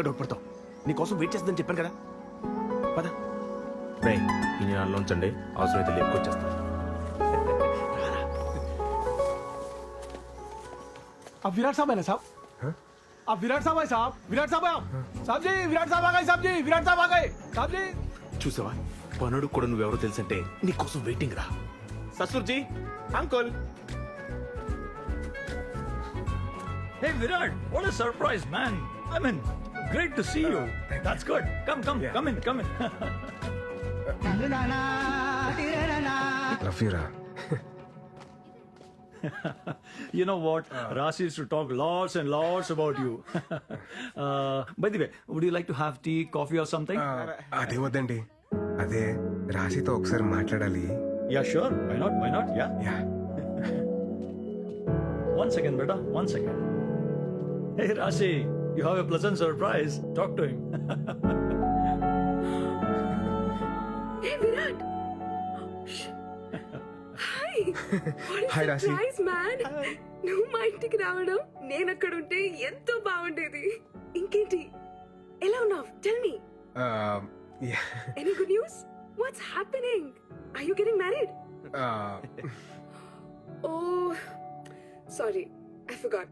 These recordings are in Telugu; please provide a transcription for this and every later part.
ఏం బావ ఇంకా డౌట్ నీకోసం వెయిట్ చేస్తుందని చెప్పాను కదా పద రే ఈ నేను ఉంచండి అవసరమైతే లేపుకొచ్చేస్తాను अब विराट साहब है ना साहब अब विराट साहब है साहब विराट साहब है आप साहब जी विराट साहब आ गए साहब जी विराट साहब आ गए साहब जी చూసావా పనుడు కూడా నువ్వెవరో తెలుసంటే నీకోసం వెయిటింగ్ రా ససుర్జీ uncle Hey Virat, what a surprise, man! I mean, great to see you. That's good. Come, come, come in, come in. లవ్యూరా you know what? Rasi used to talk lots and lots about you. uh, by the way, would you like to have tea, coffee, or something? అదే వద్దండి అదే రాశితో ఒకసారి మాట్లాడాలి yeah, sure. Why not? Why not? Yeah. Yeah One second, beta. One second. Hey, Rasi, You have a pleasant surprise. Talk to him. Hey Virat! Shh. Hi! What Hi, a Rasi. surprise, man! నువ్వు మా ఇంటికి రావడం నేను అక్కడ ఉంటే ఎంతో బాగుండేది ఇంకేంటి ఎలా ఉన్నావు tell me any good news what's happening are you getting married oh sorry I forgot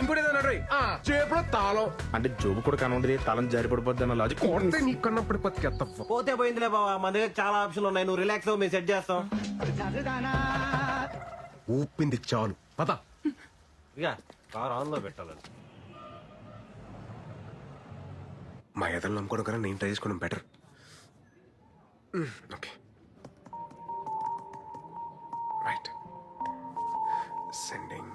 ఇంకోటి ఏదో అన్నాడు రేయ్. ఆ, చేపలో తాళం. అంటే జోబు కూడా కనుండదు తలం జారి పడిపోద్ది అన్న లాజిక్ కొడితే నీ కన్నప్పుడు పత్తి ఎత్తప్ప పోతే పోయిందిలే బావా మన దగ్గర చాలా ఆప్షన్లు ఉన్నాయి. నువ్వు రిలాక్స్ అవ్వు మేము సెట్ చేస్తాం. ఊపింది చాలు. పద. ఇక కార్ ఆన్లో పెట్టాలని మా ఎదలు నమ్ముకోవడం కన్నా నేను ట్రై చేసుకోవడం better okay right sending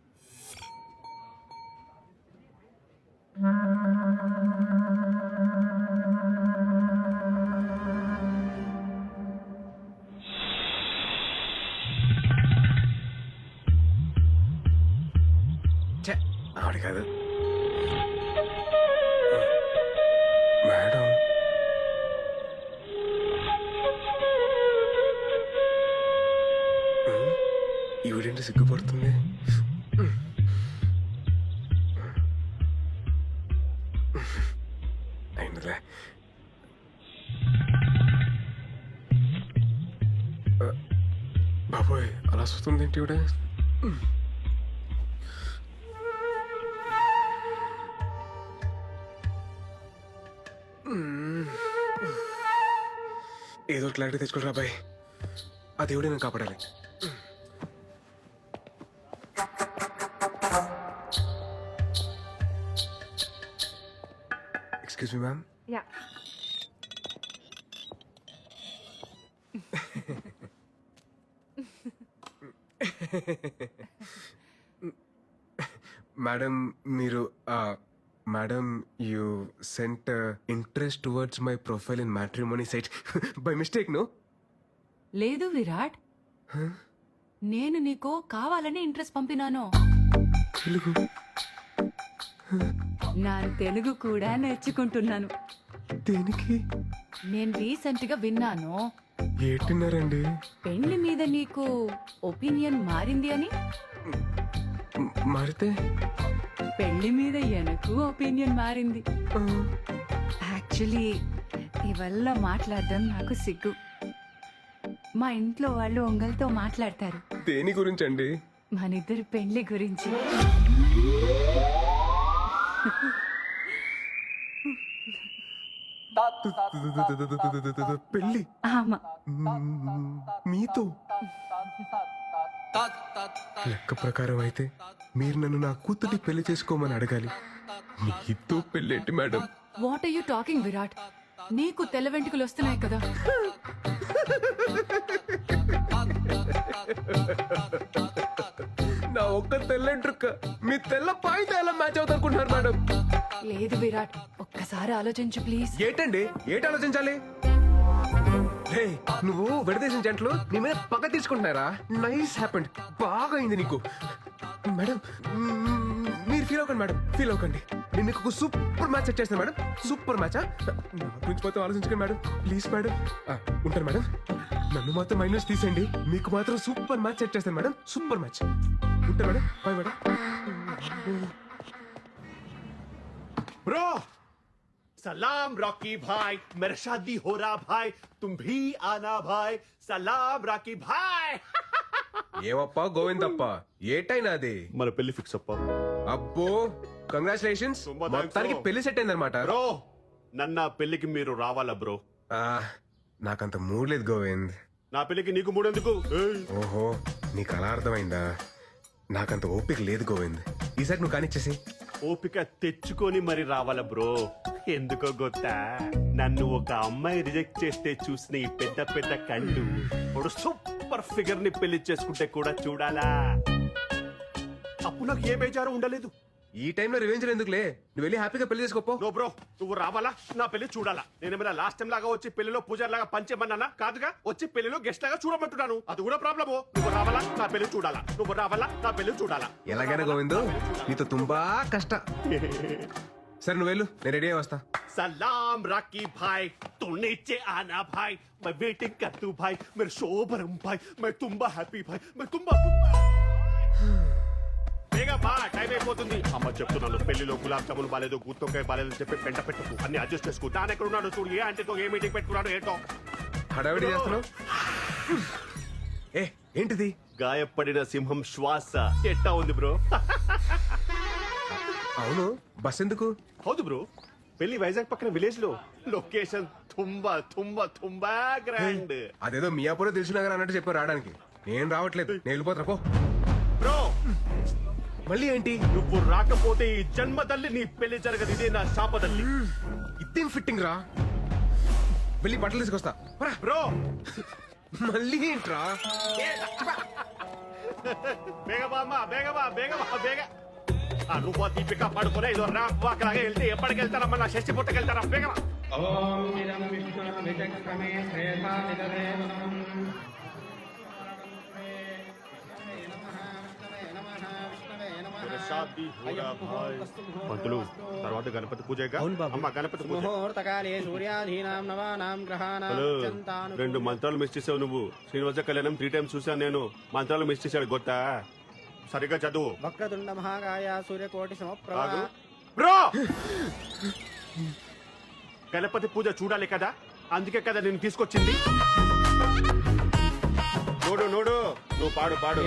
ఈవిడేంటి సిగ్గుపడుతుంది? అయిందిలే. బాబోయ్ అలా వస్తుంది ఏంటి ఈవిడ? ఏదో క్లారిటీ తెచ్చుకోరా బాయ్. ఆ దేవుడే నేను కాపాడాలి. Excuse me ma'am yeah madam మీరు madam you sent interest towards my profile in matrimony site by mistake no లేదు విరాట్. నేను నీకు కావాలని ఇంట్రెస్ట్ పంపినాను. తెలుగు. నా తెలుగు కూడా నేర్చుకుంటున్నాను. దేనికి? నేను రీసెంట్గా విన్నాను. ఏటిన్నారండి? పెళ్ళి మీద నీకు ఒపీనియన్ మారింది అని? మారితే? పెళ్ళి మీద ఎనకు ఒపీనియన్ మారింది. యాక్చువల్లీ ఇవల్ల మాట్లాడడం నాకు సిగ్గు. మా ఇంట్లో వాళ్ళు ఒంగల్తో మాట్లాడతారు. దేని గురించి అండి మనిద్దరి పెళ్ళి గురించి. పెళ్ళి. ఆమా మీతో. లెక్క ప్రకారం అయితే మీరు నన్ను నా కూతుర్ని పెళ్ళి చేసుకోమని అడగాలి. మీతో పెళ్ళేంటి madam? What are you talking Virat? నీకు తెల్ల వెంట్రుకలు వస్తున్నాయి కదా. నా ఒక్క తెల్లంట్రుక్క మీ తెల్ల పాయింట్ ఎలా మ్యాచ్ అవుతారుకుంటున్నారు మేడం? లేదు విరాట్. ఒక్కసారి ఆలోచించు ప్లీజ్. ఏంటండి? ఏంటి ఆలోచించాలి? హే, నువ్వు విడదీసిన జంటలు నీ మీద పగ తీసుకుంటున్నారా నైస్ హ్యాపెండ్ బాగా అయింది నీకు. మేడం మీరు ఫీల్ అవ్వకండి మేడం. ఫీల్ అవ్వకండి. నేను మీకు ఒక సూపర్ మ్యాచ్ సెట్ చేస్తాను మేడం. సూపర్ మ్యాచ్ గురించి పోతే ఆలోచించకండి మేడం. Please madam. ఉంటాను మేడం. నన్ను మాత్రం మైనస్ తీసేయండి. మీకు మాత్రం సూపర్ మ్యాచ్ సెట్ చేస్తాను మేడం. సూపర్ మ్యాచ్ ఉంటాను మేడం. Bye madam. ब्रो सलाम रॉकी भाई मेरा शादी हो रहा भाई तुम भी आना भाई सलाम रॉकी भाई ఏమప్పా గోవిందప్ప ఏటైనా అది మన పెళ్లి ఫిక్స్ అప్ప అబ్బో కంగ్రాచులేషన్స్ తుంబా thanks, మొత్తానికి bro. పెళ్లి సెట్ అయిందనమాట బ్రో నన్న పెళ్లికి మీరు రావాలా బ్రో నాకంత మూడ్ లేదు గోవింద్ నా పెళ్లికి నీకు మూడెందుకు ఏయ్, ఓహో నీకు అలా అర్థమైందా నాకంత ఓపిక లేదు గోవింద్ ఈసారి నువ్వు కానిచ్చేసి ఓపిక తెచ్చుకొని మరి రావాల బ్రో? ఎందుకో గొత్తా? నన్ను ఒక అమ్మాయి రిజెక్ట్ చేస్తే చూసిన ఈ పెద్ద పెద్ద కళ్ళు ఇప్పుడు సూపర్ ఫిగర్ని పెళ్ళి చేసుకుంటే కూడా చూడాలా? అప్పుడు నాకు ఏ బేజారు ఉండలేదు. ఈ టైంలో రివెంజ్ ఎందుకులే నువ్వు వెళ్ళి హ్యాపీగా పెళ్లి చేసుకోపో నో బ్రో నువ్వు రావాలా నా పెళ్లి చూడాలా నేనేమైనా లాస్ట్ టైం లాగా వచ్చి పెళ్లిలో పూజారి లాగా పంచేమన్నానా కాదుగా వచ్చి పెళ్లిలో గెస్ట్ లాగా చూడమంటున్నాను అది కూడా ప్రాబ్లము నువ్వు రావాలా నా పెళ్లి చూడాలా నువ్వు రావాలా నా పెళ్లి చూడాలా ఎలాగైనా గోవింద్ నీతో తుంబా కష్ట సరే నువ్వు వెళ్ళు నేను రెడీ అయి వస్తా सलाम राकी भाई तू नीचे आना भाई मैं वेटिंग कर तू भाई मेरे शोभरम भाई मैं तुम्बा హ్యాపీ भाई मैं तुम्बा బేగా బా టైం అయిపోతుంది. అమ్మ చెప్తున్నాను పెళ్ళిలో గులాబ్ జామున్ బాలేదు గుత్తొక్కాయ బాలేదు చెప్పి పెంట పెట్టుకు. అన్ని అడ్జస్ట్ చేసుకో. దాని ఎక్కడ ఉన్నాడు చూడు ఏ అంటేతో ఏ మీటింగ్ పెట్టుకున్నాడు ఏంటో హడావిడి చేస్తున్నావు? ఏ ఏంటిది? గాయపడిన సింహం శ్వాస. ఎట్టా ఉంది బ్రో? అవును బస్ ఎందుకు? హౌదు బ్రో పెళ్ళి వైజాగ్ పక్కన విలేజ్లో లొకేషన్ తుంబా తుంబా తుంబా గ్రాండ్ అదేదో మియాపూర్ తెలిసినగర్ అన్నట్టు చెప్పారు రావడానికి. నేను రావట్లేదు నేను వెళ్ళిపోతున్నా పో. బ్రో మళ్ళీ ఏంటి? నువ్వు రాకపోతే ఈ జన్మ తల్లి నీ పెళ్ళి జరగదు. ఇదే నా శాపదల్లి ఇదేం ఫిట్టింగ్ రా? వెళ్ళి బట్టలు తీసుకొస్తా. బ్రో! మళ్ళీ ఏంట్రా? బేగబా అమ్మా బేగబా బేగబా బేగ ఆ నువ్వు ఆ దీపిక పడుకునే ఇదో రా వాకలాగా వెళ్తే ఎప్పటికి వెళ్తారమ్మా నా షష్టి పుట్టకి వెళ్తారా బేగమా పంతులు తర్వాత గణపతి పూజ అమ్మ గణపతి పూజ. ముహూర్తకాలే సూర్యాధీనాం నవానాం గ్రహాణాం హలో అత్యంతాను రెండు మంత్రాలు మిస్ చేసావు నువ్వు. శ్రీనివాస కళ్యాణం త్రీ టైమ్స్ చూసాను నేను. మంత్రాలు మిస్ చేశాడు గొత్త సరిగ్గా చదువు. వక్రతుండ మహాకాయ సూర్యకోటి సమప్రభ. ఆగు. బ్రో! గణపతి పూజ చూడాలి కదా? అందుకే కదా నేను తీసుకొచ్చింది. నోడు నోడు. నువ్వు పాడు పాడు.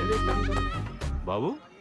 బాబు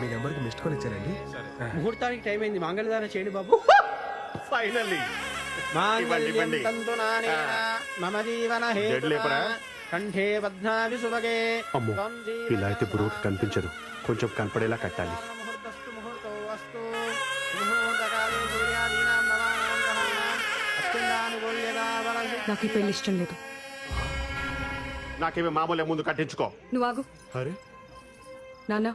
మీ నెంబర్కి మిస్డ్ కాల్ ఇచ్చానండి. ముహూర్తానికి టైం అయింది. మంగళదానం చేయండి బాబు. ఫైనల్లీ ఇవ్వండి. మమ జీవన? కంఠే బధ్నావి సుభగే. అమ్మో, త్వం జీవన ఇలా అయితే బ్రోకి కనిపించదు. కొంచెం కనపడేలా కట్టాలి. ముహూర్తస్తు ముహూర్తో అస్తు ముహూర్తకాలే సూర్యాదీనాం నవానాం గ్రహాణాం అత్యంతానుకూల్యతా వలసి నాకు ఈ పెళ్ళి ఇష్టం లేదు. నాకేమి మామూలే ముందు కట్టించుకో. నువ్వు ఆగు. అరే. నాన్న.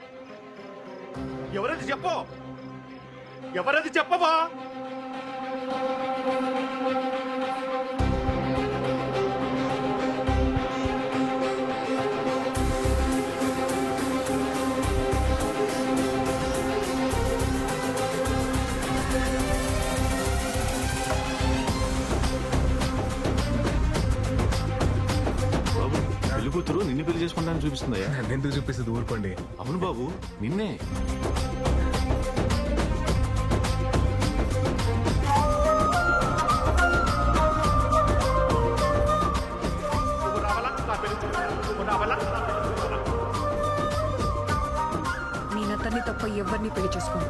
ఎవరది చెప్పు? ఎవరది చెప్పవా? నిన్ను పెళ్ళి చేసుకుంటానని చూపిస్తుందయ్యా. నన్నెందుకు చూపిస్తుంది ఊరుకోండి. అవును బాబు నిన్నే. తప్ప పెళ్ళి చేసుకోను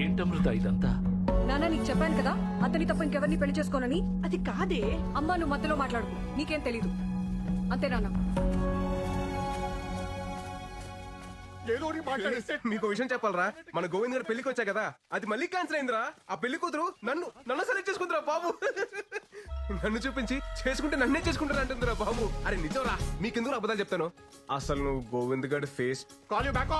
ఏంటమృత ఇదంతా? నాన్న నీకు చెప్పాను కదా? అతని తప్ప ఇంకెవరిని పెళ్ళి చేసుకోనని? అది కాదే. అమ్మా నువ్వు మధ్యలో మాట్లాడుకు. నీకేం తెలీదు. అంతే నాన్న. మీకు విషయం చెప్పాలరా. మన గోవింద్ గారు పెళ్ళికి వచ్చా కదా. అది మళ్ళీ క్యాన్సిల్ అయిందిరా. ఆ పెళ్ళి కూతురు నన్ను నన్ను సెలెక్ట్ చేసుకుందిరా బాబు. నన్ను చూపించి చేసుకుంటే నన్నే చేసుకుంటారు అంటుందిరా బాబు. అరే నిజంరా మీకెందుకు అబద్ధాలు చెప్తాను? అసలు నువ్వు గోవింద్ గారి ఫేస్ కాల్ యూ బ్యాక్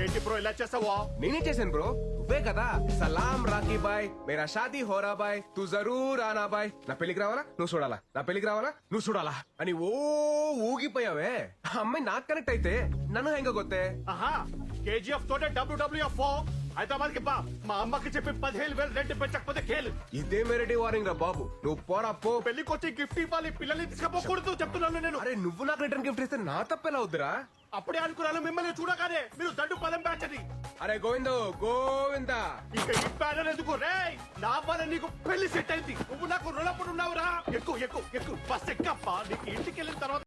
ఏంటి బ్రో ఇలా చేస్తావా నేనే చేశాను బ్రో నువ్వే కదా? సలాం రాకీ బాయ్. మేరా షాదీ హోరా బాయ్. తు జరూర్ ఆనా బాయ్. నా పెళ్ళికి రావాలా? నువ్వు చూడాలా. నా పెళ్ళికి రావాలా? నువ్వు చూడాలా. అని ఓ ఊగిపోయావే. ఆ అమ్మాయి నాకు కనెక్ట్ అయితే నన్ను హెంగ కొత్తే ఆహా కేజీఎఫ్ తోటే డబ్ల్యూడబ్ల్యూఎఫ్ హైదరాబాద్కి బా. మా అమ్మకి చెప్పి పదిహేను వేలు రెంట్ పెట్టకపోతే కేలు. ఇదే మెరటి వారింగ్ రా బాబు. నువ్వు పోరా పో. పెళ్ళికి వచ్చి గిఫ్ట్ ఇవ్వాలి పిల్లల్ని తీసుకపోకూడదు చెప్తున్నాను నేను. అరే నువ్వు నాకు రిటర్న్ గిఫ్ట్ ఇస్తే నా తప్పెలా అవుద్దిరా? అప్పుడే అనుకున్నాను మిమ్మల్ని చూడగానే మీరు దండు పదం అని అరే గోవిందో గోవిందా. ఇక ఈ ఎందుకు? రే నా వల్ల నీకు పెళ్ళి సెట్ అయింది. నువ్వు నాకు రుణపడి ఉన్నావురా. ఎక్కువ ఎక్కువ ఎక్కువ. బస్ ఎక్కప్ప నీకు ఇంటికి వెళ్ళిన తర్వాత